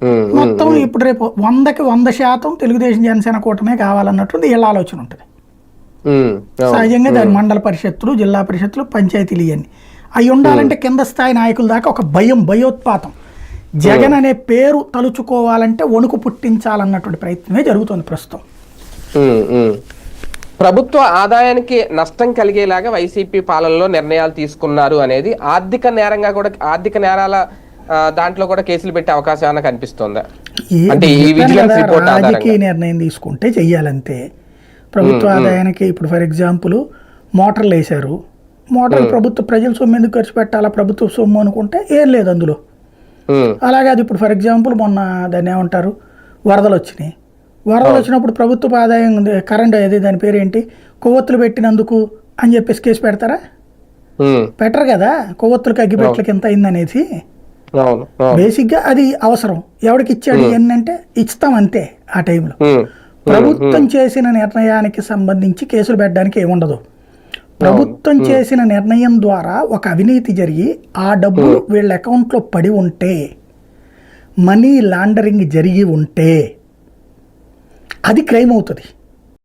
ఉమ్, మొత్తం ఇప్పుడు రేపు వందకి వంద శాతం తెలుగుదేశం జనసేన కూటమే కావాలన్నట్టు వీళ్ళ ఆలోచన ఉంటుంది. సహజంగా దాని మండల పరిషత్తులు జిల్లా పరిషత్తులు పంచాయతీలు ఇవన్నీ. అవి ఉండాలంటే కింద స్థాయి నాయకుల దాకా ఒక భయం భయోత్పాతం. జగన్ అనే పేరు తలుచుకోవాలంటే వణుకు పుట్టించాలన్నటువంటి ప్రయత్నమే జరుగుతుంది ప్రస్తుతం. ప్రభుత్వ ఆదాయానికి నష్టం కలిగేలాగా వైసీపీ పాలనలో నిర్ణయాలు తీసుకున్నారు అనేది ఆర్థిక నేరంగా కూడా ఆర్థిక నేరాల దాంట్లో కూడా కేసులు పెట్టే అవకాశం ఏమైనా కనిపిస్తుందా? ఈ- అంటే ఈ చెప్పాను విజిలెన్స్ కదా, రిపోర్ట్ రాజకీయ నిర్ణయం తీసుకుంటే చెయ్యాలంతే. ప్రభుత్వ ఆదాయానికి ఇప్పుడు ఫర్ ఎగ్జాంపుల్ మోటార్లు వేశారు. మోటార్లు ప్రభుత్వ ప్రజల సొమ్ము ఎందుకు ఖర్చు పెట్టాలా? ప్రభుత్వ సొమ్ము అనుకుంటే ఏం లేదు అందులో. అలాగే అది ఇప్పుడు ఫర్ ఎగ్జాంపుల్ మొన్న దాన్ని ఏమంటారు? వరదలు వచ్చినాయి. వరదలు వచ్చినప్పుడు ప్రభుత్వ ఆదాయం కరెంట్ అది దాని పేరు ఏంటి కొవ్వొత్తులు పెట్టినందుకు అని చెప్పేసి కేసు పెడతారా? పెట్టరు కదా? కొవ్వొత్తులకి అగ్గిపెట్లకి ఎంత అయిందనేసి అవును. బేసిక్గా అది అవసరం. ఎవరికి ఇచ్చాడు ఏంటంటే ఇస్తాం అంతే ఆ టైంలో. ప్రభుత్వం చేసిన నిర్ణయానికి సంబంధించి కేసులు పెట్టడానికి ఏముండదు. ప్రభుత్వం చేసిన నిర్ణయం ద్వారా ఒక అవినీతి జరిగి ఆ డబ్బులు వీళ్ళ అకౌంట్లో పడి ఉంటే మనీ లాండరింగ్ జరిగి ఉంటే అది క్రైమ్ అవుతుంది.